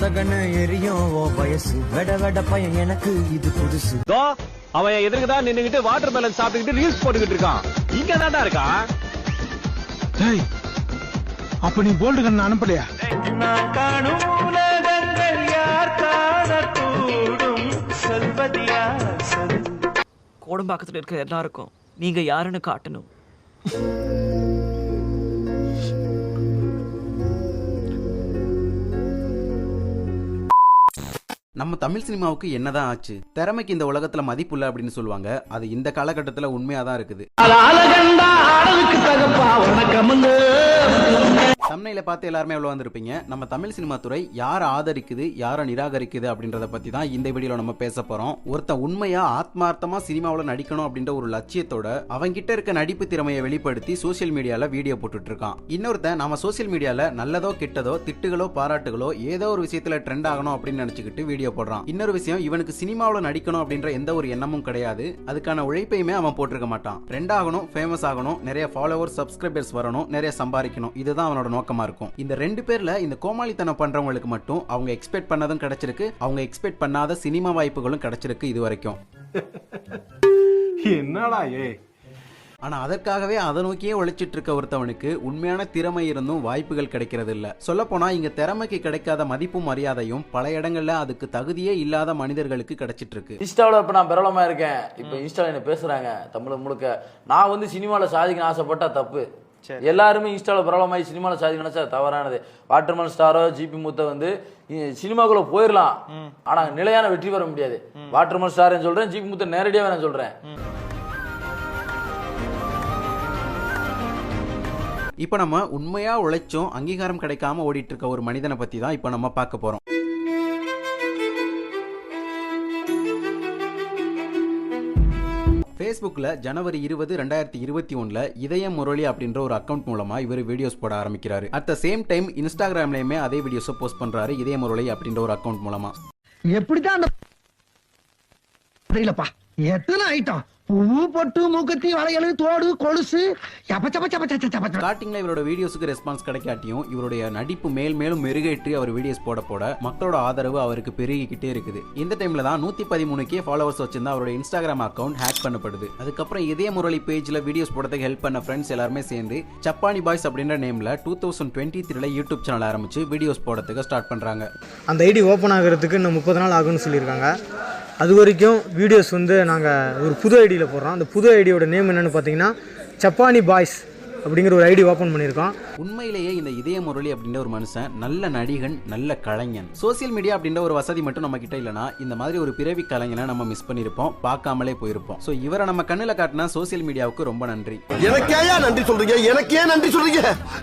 தகன்னு எரியும் ஓ வயசு. வெட வெட பையன் எனக்கு இது புதுசு. தோ அவன் எதிர்க்கு தான் நின்னுகிட்டு வாட்டர் மெலன் சாப்பிட்டுக்கிட்டு ரீல்ஸ் போட்டுக்கிட்டு இருக்கான். இங்க தான்டா இருக்கான். டேய் அப்ப நீ போல்டு கண்ணு அனுப்பலையா? நான் காணும் உலகங்கள் யார் காணக்கூடும் சொல்வதியா சொல் கோடம்பாக்கத்துல இருக்க எல்லாருக்கும் நீங்க யாருன்னு காட்டணும். நம்ம தமிழ் சினிமாவுக்கு என்னதான் ஆச்சு? திறமைக்கு இந்த உலகத்துல மதிப்பு இல்ல அப்படின்னு சொல்லுவாங்க. அது இந்த காலகட்டத்துல உண்மையா தான் இருக்குது தமிழையில பார்த்து எல்லாருமே எவ்வளோ வந்திருப்பீங்க? நம்ம தமிழ் சினிமா துறை யாரை ஆதரிக்குது யாரை நிராகரிக்குது அப்படின்றத பற்றி தான் இந்த வீடியோவில் நம்ம பேச போகிறோம் ஒருத்தன் உண்மையாக ஆத்மார்த்தமாக சினிமாவில் நடிக்கணும் அப்படின்ற ஒரு லட்சியத்தோட அவன்கிட்ட இருக்க நடிப்பு திறமையை வெளிப்படுத்தி சோஷியல் மீடியாவில் வீடியோ போட்டுட்டு இருக்கான். இன்னொருத்தன் நம்ம சோஷியல் மீடியாவில் நல்லதோ கெட்டதோ திட்டுகளோ பாராட்டுகளோ ஏதோ ஒரு விஷயத்தில் ட்ரெண்ட் ஆகணும் அப்படின்னு நினச்சிக்கிட்டு வீடியோ போடுறான். இன்னொரு விஷயம் இவனுக்கு சினிமாவில் நடிக்கணும் அப்படின்ற எந்த ஒரு எண்ணமும் கிடையாது. அதுக்கான உழைப்பையுமே அவன் போட்டிருக்க மாட்டான். ட்ரெண்ட் ஆகணும் ஃபேமஸ் ஆகணும் நிறைய ஃபாலோவர்ஸ் சப்ஸ்கிரைபர்ஸ் வரணும் நிறைய சம்பாதிக்கணும். இதுதான் அவனோட நோக்கமா இருக்கும். இந்த ரெண்டு பேர்ல இந்த கோமாளித்தனம் பண்றவங்களுக்கு மட்டும் அவங்க எக்ஸ்பெக்ட் பண்ணதும் கிடைச்சிருக்கு. அவங்க எக்ஸ்பெக்ட் பண்ணாத சினிமா வாய்ப்புகளும் கிடைச்சிருக்கு இது வரைக்கும். என்னடா ஏ ஆனா அதற்காகவே அதை நோக்கியே உழைச்சிட்டு இருக்க ஒருத்தவனுக்கு உண்மையான திறமை இருந்தும் வாய்ப்புகள் கிடைக்கிறது இல்ல. சொல்ல போனா இங்க திறமைக்கு கிடைக்காத மதிப்பும் மரியாதையும் பல இடங்கள்ல அதுக்கு தகுதியே இல்லாத மனிதர்களுக்கு கிடைச்சிட்டு இருக்கு இன்ஸ்டாவில் இப்போ நான் பிரபலமா இருக்கேன். இப்போ இன்ஸ்டாவில் என்ன பேசுறாங்க தமிழ் முழுக்க. நான் வந்து சினிமாவில் சாதிக்கணும் ஆசைப்பட்டா தப்பு. எல்லாருமே இன்ஸ்டாவில் பிரபலமாகி சினிமாவில் சாதிக்கணும் சார் தவறானது. வாட்டர்மன் ஸ்டாரோ ஜிபி முத்த வந்து சினிமாக்குள்ள போயிடலாம் ஆனா நிலையான வெற்றி பெற முடியாது. வாட்டர்மன் ஸ்டார் சொல்றேன் ஜிபி முத்த நேரடியாக நான் சொல்றேன். இப்போ நம்ம உண்மையா உழைச்சும் அங்கீகாரம் கிடைக்காம ஓடிட்டு இருக்க ஒரு மனிதனை பத்தி தான் இப்போ நம்ம பார்க்க போறோம். ஃபேஸ்புக்கில் ஜனவரி இருபது ரெண்டாயிரத்தி இருபத்தி ஒன்றில் இதய முரளி அப்படின்ற ஒரு அக்கவுண்ட் மூலமாக இவர் வீடியோஸ் போட ஆரம்பிக்கிறாரு. அட் த சேம் டைம் இன்ஸ்டாகிராம்லேயுமே அதே வீடியோஸை போஸ்ட் பண்ணுறாரு இதய முரளி அப்படின்ற ஒரு அக்கௌண்ட் மூலமாக எப்படிதான் அந்த தெரியலப்பா எத்தனை ஐட்டம் பூ பொட்டு மூக்கத்தி வளையல் தோடு கொலுசு. சப்ப சப்ப சப்ப சப்ப சப்ப சப்ப. ஸ்டார்டிங்ல இவரோட வீடியோஸுக்கு ரெஸ்பான்ஸ் கிடைக்காட்டியும் இவருடைய நடிப்பு மேல் மேலும் மெருகேற்றி அவர் வீடியோஸ் போட போட மக்களோட ஆதரவு அவருக்கு பெருகிக்கிட்டே இருக்குது. இந்த டைம்ல தான் நூத்தி பதிமூணு கே ஃபாலோவர்ஸ் வச்சிருந்த அவரோட இன்ஸ்டாகிராம் அக்கவுண்ட் ஹேக் பண்ணப்படுது. அதுக்கப்புறம் இதே முரளி பேஜ்ல வீடியோஸ் போடுறதுக்கு ஹெல்ப் பண்ண ஃப்ரெண்ட்ஸ் எல்லாருமே சேர்ந்து சப்பானி பாய்ஸ் அப்படின்ற நேம்ல டூ தௌசண்ட் டுவெண்ட்டி த்ரீல யூடியூப் சேனல் ஆரம்பிச்சு வீடியோஸ் போடுறதுக்கு ஸ்டார்ட் பண்றாங்க. அந்த ஐடி ஓப்பன் ஆகிறதுக்கு இன்னும் முப்பது நாள் ஆகும்னு சொல்லியிருக்காங்க. அது வரைக்கும் வீடியோஸ் வந்து நாங்கள் ஒரு புது ஐடியில் போடுறோம். அந்த புது ஐடியோட நேம் என்னென்னு பார்த்தீங்கன்னா சப்பானி பாய்ஸ் அப்படிங்கிற ஒரு ஐடி ஓப்பன் பண்ணியிருக்கோம். உண்மையிலேயே இந்த இதய முரளி அப்படின்ற ஒரு மனுஷன் நல்ல நடிகன் நல்ல கலைஞன். சோசியல் மீடியா அப்படின்ற ஒரு வசதி மட்டும் நம்ம கிட்ட இல்லைனா இந்த மாதிரி ஒரு பிறவி கலைஞனை நம்ம மிஸ் பண்ணியிருப்போம் பார்க்காமலே போயிருப்போம். ஸோ இவரை நம்ம கண்ணில் காட்டினா சோசியல் மீடியாவுக்கு ரொம்ப நன்றி. எனக்கேயா நன்றி சொல்றீங்க? எனக்கே நன்றி சொல்றீங்க?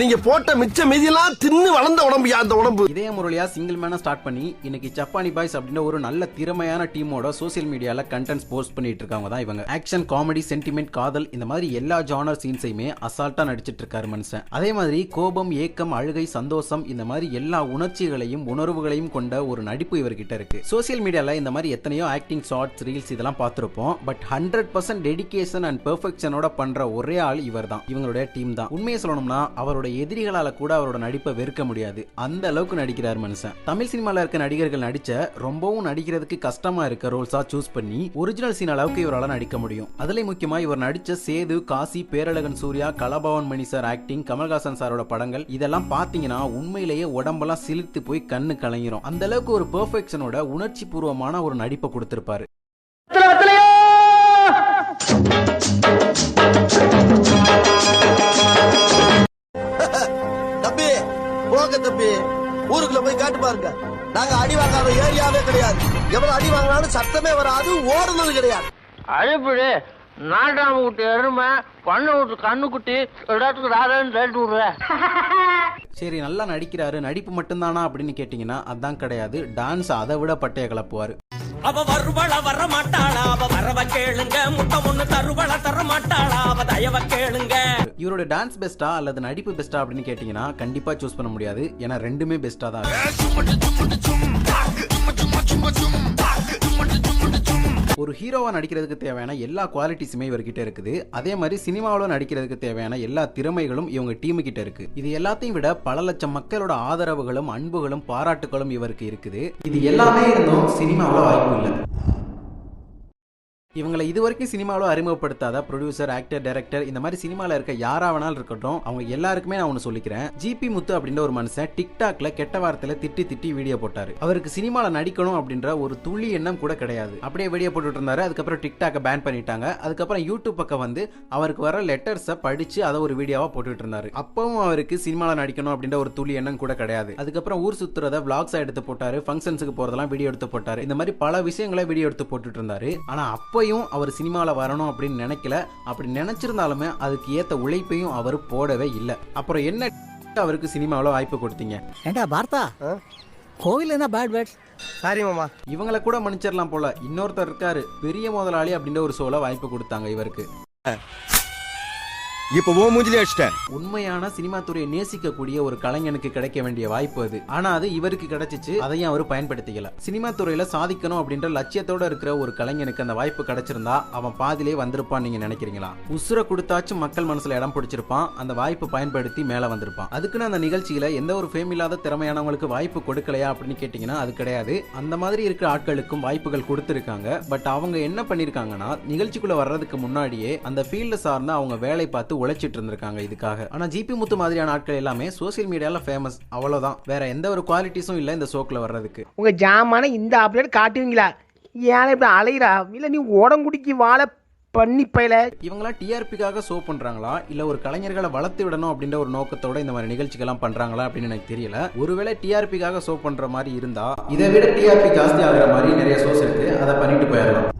நீங்க போட்ட மிச்ச மீதியெல்லாம் தின்னு வளர்ந்த உடம்பு அந்த உடம்பு? இதய முரளியா சிங்கிள் மேனா ஸ்டார்ட் பண்ணி இன்னைக்கு சப்பானி பாய்ஸ் அப்படின்ற ஒரு நல்ல திறமையான டீமோட சோசியல் மீடியால கண்டென்ட்ஸ் போஸ்ட் பண்ணிட்டு இருக்காங்க தான் இவங்க. ஆக்ஷன் காமெடி சென்டிமெண்ட் காதல் இந்த மாதிரி எல்லா ஜானர் சீன்ஸையுமே அசால்ட்டா நடிச்சிட்டு இருக்காரு மனுஷன். அதே மாதிரி கோபம் ஏக்கம் அழுகை சந்தோஷம் இந்த மாதிரி எல்லா உணர்ச்சிகளையும் உணர்வுகளையும் கொண்ட ஒரு நடிப்பு இவர்கிட்ட இருக்கு. சோசியல் மீடியால இந்த மாதிரி எத்தனையோ ஆக்டிங் ஷார்ட்ஸ் ரீல்ஸ் இதெல்லாம் பார்த்திருப்போம். But hundred percent dedication and பெர்ஃபெக்ஷனோட பண்ற ஒரே ஆள் இவர் தான் இவங்களுடைய டீம் தான். உண்மையை சொல்லணும்னா அவரோட எதிரிகளால கூட அவரோட நடிப்பை வெறுக்க முடியாது. அந்த அளவுக்கு நடிக்கிறார் மனுஷன். தமிழ் சினிமால இருக்க நடிகர்கள் நடிச்ச ரொம்பவும் நடிக்கிறதுக்கு கஷ்டமா இருக்க ரோல்ஸா சூஸ் பண்ணி ஒரிஜினல் சீன் அளவுக்கு இவரால நடிக்க முடியும். அதுல முக்கியமா இவர் நடிச்ச சேது காசி பேரழகன் சூர்யா கலபவன் மணி சார் ஆக்டிங் கமல்ஹாசன் சாரோட படங்கள் இதெல்லாம் பாத்தீங்கன்னா உண்மையிலேயே உடம்பெல்லாம் சிலிர்த்து போய் கண்ணு கலங்கிரும். அந்த அளவுக்கு ஒரு பெர்ஃபெக்ஷனோட உணர்ச்சி பூர்வமான ஒரு நடிப்பை கொடுத்திருப்பாரு. தம்பி போங்க தம்பி. ஊருக்குள்ள போய் காட்டு பாருங்க. நாங்க அடி வாங்காத ஏரியாவே கிடையாது. எவ்வளவு அடி வாங்கினாலும் சத்தமே வராது ஓடுனது கிடையாது. அழுப்புடு. நாட்டாம விட்டு எருமை பண்ண விட்டு கண்ணுக்குட்டி இடத்துக்கு ராதன்னு ரேட்டு விடுற சரி நல்லா நடிக்கிறாரு நடிப்பு மட்டும்தானா அப்படின்னு கேட்டீங்கன்னா அதான் கிடையாது டான்ஸ் அதை விட பட்டைய கலப்புவாரு அவ வருவள வர மாட்டாளா அவ வரவ கேளுங்க முட்டை ஒண்ணு தருவள தர மாட்டாளா அவ தயவ கேளுங்க இவரோட டான்ஸ் பெஸ்டா அல்லது நடிப்பு பெஸ்டா அப்படின்னு கேட்டீங்கன்னா கண்டிப்பா சூஸ் பண்ண முடியாது ஏன்னா ரெண்டுமே பெஸ்டா தான் இருக்கு. ஒரு ஹீரோவாக நடிக்கிறதுக்கு தேவையான எல்லா குவாலிட்டிஸுமே இவர்கிட்ட இருக்குது. அதே மாதிரி சினிமாவில் நடிக்கிறதுக்கு தேவையான எல்லா திறமைகளும் இவங்க டீமு கிட்ட இருக்கு. இது எல்லாத்தையும் விட பல லட்சம் மக்களோட ஆதரவுகளும் அன்புகளும் பாராட்டுகளும் இவருக்கு இருக்குது. இது எல்லாமே இருந்தும் சினிமாவில் வாய்ப்பு இல்லை. இவங்களை இது வரைக்கும் சினிமாவில் அறிமுகப்படுத்தாத ப்ரொடியூசர் ஆக்டர் டைரக்டர் இந்த மாதிரி சினிமாவில் இருக்க யாரா வேணாலும் இருக்கட்டும் அவங்க எல்லாருக்குமே நான் ஒன்று சொல்லிக்கிறேன். ஜிபி முத்து அப்படின்ற ஒரு மனுஷன் டிக்டாக்ல கெட்ட வார்த்தையில திட்டி திட்டி வீடியோ போட்டார். அவருக்கு சினிமாவில் நடிக்கணும் அப்படின்ற ஒரு துளி எண்ணம் கூட கிடையாது. அப்படியே வீடியோ போட்டுட்டு இருந்தாரு. அதுக்கப்புறம் டிக்டாக்கை பேன் பண்ணிட்டாங்க. அதுக்கப்புறம் யூடியூப் பக்கம் வந்து அவருக்கு வர லெட்டர்ஸை படிச்சு அதை ஒரு வீடியோவா போட்டுட்டு இருந்தாரு. அப்பவும் அவருக்கு சினிமாவில் நடிக்கணும் அப்படின்ற ஒரு துளி எண்ணம் கூட கிடையாது. அதுக்கப்புறம் ஊர் சுத்துறத vlogs-ஆ எடுத்து போட்டாரு. ஃபங்க்ஷன்ஸுக்கு போறதெல்லாம் வீடியோ எடுத்து போட்டாரு. இந்த மாதிரி பல விஷயங்களை வீடியோ எடுத்து போட்டுட்டு இருந்தாரு. ஆனா அப்பயும் அவர் சினிமாவில் வரணும் அப்படின்னு நினைக்கல. அப்படி நினைச்சிருந்தாலுமே அதுக்கு ஏத்த உழைப்பையும் அவர் போடவே இல்லை. அப்புறம் என்ன அவருக்கு சினிமாவில் வாய்ப்பு கொடுத்தீங்க? ஏண்டா பார்த்தா கோவில் என்ன பேட் பேட் சாரி மாமா. இவங்கள கூட மன்னிச்சிடலாம் போல. இன்னொருத்தர் இருக்காரு. பெரிய முதலாளி அப்படின்ற ஒரு ஷோல வாய்ப்பு கொடுத்தாங்க இவருக்கு. இப்ப ஓ மூஞ்சிலே அடிச்சிட்டேன். உண்மையான சினிமா துறையை நேசிக்கக்கூடிய ஒரு கலைஞனுக்கு கிடைக்க வேண்டிய வாய்ப்பு அது. ஆனா அது இவருக்கு கிடைச்சிச்சு அதையும் அவர் பயன்படுத்திக்கல. சினிமா துறையில சாதிக்கணும் அப்படின்ற லட்சியத்தோட இருக்கிற ஒரு கலைஞனுக்கு அந்த வாய்ப்பு கிடைச்சிருந்தா அவன் பாதிலே வந்திருப்பான் நீங்க நினைக்கிறீங்களா? உசுர கொடுத்தாச்சும் மக்கள் மனசுல இடம் பிடிச்சிருப்பான் அந்த வாய்ப்பு பயன்படுத்தி மேல வந்திருப்பான். அதுக்குன்னு அந்த நிகழ்ச்சியில எந்த ஒரு ஃபேம் இல்லாத திறமையானவங்களுக்கு வாய்ப்பு கொடுக்கலையா அப்படின்னு கேட்டீங்கன்னா அது கிடையாது. அந்த மாதிரி இருக்கிற ஆட்களுக்கும் வாய்ப்புகள் கொடுத்துருக்காங்க. பட் அவங்க என்ன பண்ணிருக்காங்கன்னா நிகழ்ச்சிக்குள்ள வர்றதுக்கு முன்னாடியே அந்த ஃபீல்ட சார்ந்த அவங்க வேலை பார்த்து உழைச்சிட்டு இருந்திருக்காங்க இதுக்காக. ஆனா ஜிபி முத்து மாதிரியான ஆட்கள் எல்லாமே சோசியல் மீடியால ஃபேமஸ் அவ்வளவுதான். வேற எந்த ஒரு குவாலிட்டிஸும் இல்ல இந்த ஷோக்குள்ள வர்றதுக்கு. உங்க ஜாமான இந்த அப்டேட் காட்டுவீங்களா? ஏன் இப்படி அலையிறா? இல்ல நீ உடங்குடிக்கு வாழ பண்ணி பயில. இவங்களாம் டிஆர்பிக்காக ஷோ பண்றாங்களா? இல்ல ஒரு கலைஞர்களை வளர்த்து விடணும் அப்படின்ற ஒரு நோக்கத்தோட இந்த மாதிரி நிகழ்ச்சிகள்லாம் பண்றாங்களா அப்படின்னு எனக்கு தெரியல. ஒருவேளை டிஆர்பிக்காக ஷோ பண்ற மாதிரி இருந்தா இதை விட டிஆர்பி ஜாஸ்தி ஆகுற மாதிரி நிறைய ஷோஸ் இருக்கு. அதை பண்ணிட்டு போயிடலாம்.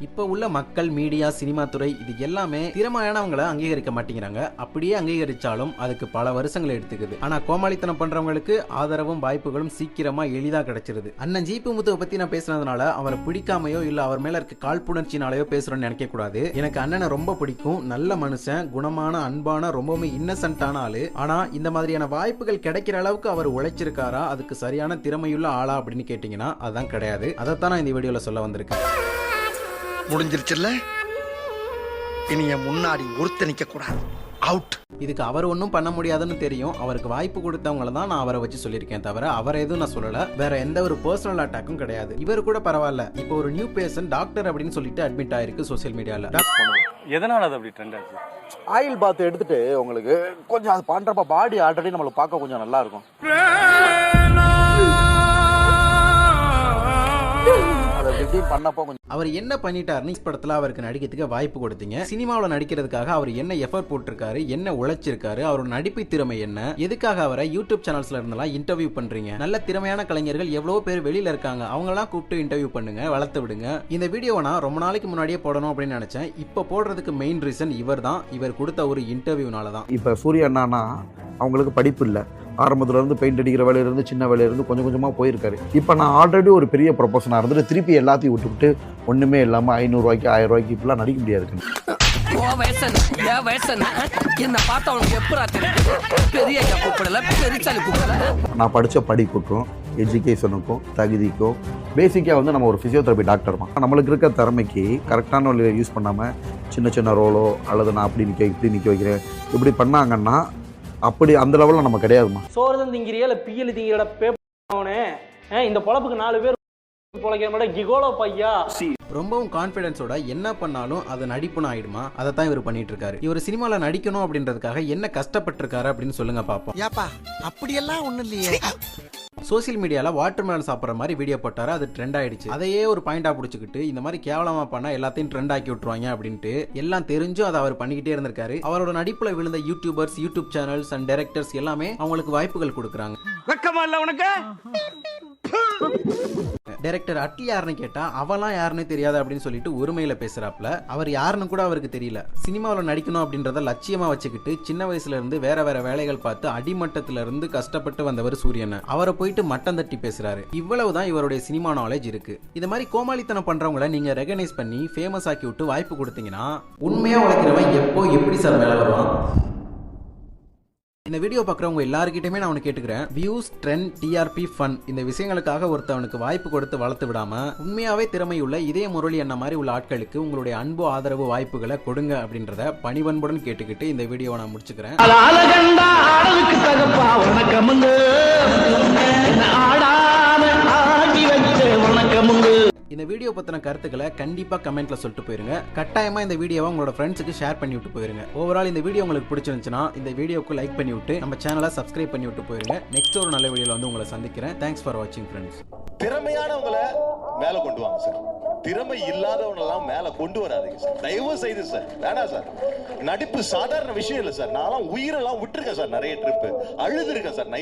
இப்போ உள்ள மக்கள் மீடியா சினிமா துறை இது எல்லாமே திறமையானவங்களை அங்கீகரிக்க மாட்டேங்கிறாங்க. அப்படியே அங்கீகரிச்சாலும் அதுக்கு பல வருஷங்கள் எடுத்துக்குது. ஆனா கோமாளித்தனம் பண்றவங்களுக்கு ஆதரவும் வாய்ப்புகளும் சீக்கிரமா எளிதா கிடைச்சிருது. அண்ணன் ஜிபி முத்துவை பத்தி நான் பேசுனதுனால அவரை பிடிக்காமையோ இல்ல அவர் மேல இருக்க காழ்ப்புணர்ச்சினாலயோ பேசுறேன்னு நினைக்க கூடாது. எனக்கு அண்ணனை ரொம்ப பிடிக்கும். நல்ல மனுஷன் குணமான அன்பான ரொம்பவுமே இன்னசென்ட்டான ஆளு. ஆனா இந்த மாதிரியான வாய்ப்புகள் கிடைக்கிற அளவுக்கு அவர் உழைச்சிருக்காரா அதுக்கு சரியான திறமையுள்ள ஆளா அப்படின்னு கேட்டீங்கன்னா அதான் கிடையாது. அதைத்தான் நான் இந்த வீடியோல சொல்ல வந்திருக்கேன். முடிஞ்சிருச்சுல்ல? இனி என் முன்னாடி ஒருத்த நிக்க கூடாது. அவுட் இதுக்கு அவர் ஒன்றும் பண்ண முடியாதுன்னு தெரியும். அவருக்கு வாய்ப்பு கொடுத்தவங்கள தான் நான் அவரை வச்சு சொல்லியிருக்கேன் தவிர அவரை எதுவும் நான் சொல்லல. வேற எந்த ஒரு பர்சனல் அட்டாக்கும் கிடையாது. இவர் கூட பரவாயில்ல. இப்போ ஒரு நியூ பேஷன் டாக்டர் அப்படின்னு சொல்லிட்டு அட்மிட் ஆயிருக்கு சோசியல் மீடியால எதனால அது அப்படி ட்ரெண்ட் ஆச்சு? ஆயில் பாத் எடுத்துட்டு உங்களுக்கு கொஞ்சம் அது பண்றப்ப பாடி ஆல்ரெடி நம்மளுக்கு பார்க்க கொஞ்சம் நல்லா இருக்கும். இப்படி பண்ணப்போ கொஞ்சம் அவர் என்ன பண்ணிட்டாருன்னு படத்துல அவருக்கு நடிக்கிறதுக்கு வாய்ப்பு கொடுத்தீங்க. சினிமாவில் நடிக்கிறதுக்காக அவர் என்ன எஃபர்ட் போட்டிருக்காரு என்ன உழைச்சிருக்காரு அவரோட நடிப்பு திறமை என்ன எதுக்காக அவரை யூடியூப் சேனல்ஸ்ல இருந்தெல்லாம் இன்டர்வியூ பண்றீங்க? நல்ல திறமையான கலைஞர்கள் எவ்வளவு பேர் வெளியில இருக்காங்க. அவங்களாம் கூப்பிட்டு இன்டர்வியூ பண்ணுங்க வளர்த்து விடுங்க. இந்த வீடியோவை நான் ரொம்ப நாளைக்கு முன்னாடியே போடணும் அப்படின்னு நினைச்சேன். இப்போ போடுறதுக்கு மெயின் ரீசன் இவர் தான் இவர் கொடுத்த ஒரு இன்டர்வியூனால தான் இப்ப சூர்யா அண்ணானா அவங்களுக்கு படிப்பு இல்லை. ஆரம்பத்துல இருந்து பெயிண்ட் அடிக்கிற வேலையில இருந்து சின்ன வேலையில இருந்து கொஞ்சம் கொஞ்சமா போயிருக்காரு. இப்போ நான் ஆல்ரெடி ஒரு பெரிய ப்ரொபோஷனாக இருந்துட்டு திருப்பி எல்லாத்தையும் விட்டுவிட்டு ஒண்ணுமே இல்லாம ஐநூறுரூவாய்க்கு ஆயிரம் ரூபாய்க்கு இப்படிலாம் நடிக்க முடியாது. நான் படித்த படிப்புக்கும் எஜுகேஷனுக்கும் தகுதிக்கும் பேசிக்காக வந்து நம்ம ஒரு ஃபிசியோதெரபி டாக்டர் தான். நம்மளுக்கு இருக்க திறமைக்கு கரெக்டான வழியில் யூஸ் பண்ணாமல் சின்ன சின்ன ரோலோ அல்லது நான் அப்படி நிற்க இப்படி நிற்க வைக்கிறேன் இப்படி பண்ணாங்கன்னா அப்படி அந்த லெவலில் நம்ம கிடையாதுமா சோறு தான் திங்கிறியா இல்லை பியல் திங்கிறட பேப்பனே இந்த பொழப்புக்கு நாலு பேர் பொழைக்கிற மாதிரி கிகோலோ பையா? ரொம்பவும் கான்ஃபிடன்ஸோட என்ன பண்ணாலும் அது நடிப்புன்னு ஆயிடுமா? அதை தான் இவர் பண்ணிட்டு இருக்காரு இவர் சினிமாவில் நடிக்கணும் அப்படின்றதுக்காக என்ன கஷ்டப்பட்டிருக்காரு அப்படின்னு சொல்லுங்க பாப்போம். ஏப்பா அப்படியெல்லாம் ஒண்ணும் இல்லையே. சோசியல் மீடியால வாட்டர் மேலன் சாப்பிட்ற மாதிரி வீடியோ போட்டாரு. அது ட்ரெண்ட் ஆயிடுச்சு. அதையே ஒரு பாயிண்டா பிடிச்சிக்கிட்டு இந்த மாதிரி கேவலமா பண்ணா எல்லாத்தையும் ட்ரெண்ட் ஆக்கி விட்டுருவாங்க அப்படின்ட்டு எல்லாம் தெரிஞ்சும் அதை அவர் பண்ணிக்கிட்டே இருந்திருக்காரு. அவரோட நடிப்புல விழுந்த YouTubers YouTube channels and directors எல்லாமே அவங்களுக்கு வாய்ப்புகள் கொடுக்குறாங்க. வெக்கமா இல்ல உனக்கு? டைரக்டர் அட்லி யாருன்னு கேட்டா அவலாம் யாருன்னு தெரியாது அப்படின்னு சொல்லிட்டு ஒருமையில பேசுறாப்ல அவர் யாருன்னு கூட அவருக்கு தெரியல. சினிமாவில் நடிக்கணும் அப்படின்றத லட்சியமா வச்சுக்கிட்டு சின்ன வயசுல இருந்து வேற வேற வேலைகள் பார்த்து அடிமட்டத்துல இருந்து கஷ்டப்பட்டு வந்தவர் சூரியன். அவரை போயிட்டு மட்டம் தட்டி பேசுறாரு. இவ்வளவுதான் இவருடைய சினிமா நாலேஜ் இருக்கு. இது மாதிரி கோமாளித்தனம் பண்றவங்கள நீங்க ரெகனைஸ் பண்ணி ஃபேமஸ் ஆக்கி விட்டு வாய்ப்பு கொடுத்தீங்கன்னா உண்மையா உழைக்கிறவன் எப்போ எப்படி சார் மேல வருவான்? இந்த வீடியோ பார்க்குறவங்க எல்லாருக்கிட்டையுமே நான் ஒன்று கேட்டுக்கிறேன். வியூஸ் ட்ரெண்ட் டிஆர்பி ஃபன் இந்த விஷயங்களுக்காக ஒருத்தவனுக்கு வாய்ப்பு கொடுத்து வளர்த்து விடாம உண்மையாவே திறமையுள்ள இதே முரளி என்ன மாதிரி உள்ள ஆட்களுக்கு உங்களுடைய அன்பு ஆதரவு வாய்ப்புகளை கொடுங்க அப்படின்றத பணிவன்புடன் கேட்டுக்கிட்டு இந்த வீடியோவை நான் முடிச்சுக்கிறேன். ஆடாம ஆடி வச்ச வணக்கமுங்க. இந்த வீடியோ பத்தின கருத்துக்களை கண்டிப்பா கமெண்ட்ல சொல்லிட்டு போயிருங்க. கட்டாயமா இந்த வீடியோவை உங்களோட ஃப்ரெண்ட்ஸுக்கு ஷேர் பண்ணி விட்டு போயிருங்க. ஓவரால் இந்த வீடியோ உங்களுக்கு பிடிச்சிருந்துச்சுன்னா இந்த வீடியோக்கு லைக் பண்ணி விட்டு நம்ம சேனலை சப்ஸ்கிரைப் பண்ணி விட்டு போயிருங்க. நெக்ஸ்ட் ஒரு நல்ல வீடியோல வந்து உங்களை சந்திக்கிறேன். தேங்க்ஸ் ஃபார் வாட்சிங் ஃப்ரெண்ட்ஸ் திறமையானவங்கள மேல கொண்டு வாங்க சார் திறமை இல்லாதவனெல்லாம் மேல கொண்டு வராதுங்க சார் தயவு செய்து சார் வேணாம் சார் நடிப்பு சாதாரண விஷயம் இல்லை சார் நான்லாம் உயிரெல்லாம் விட்டுருக்கேன் சார் நிறைய ட்ரிப்பு அழுது இருக்கேன் சார்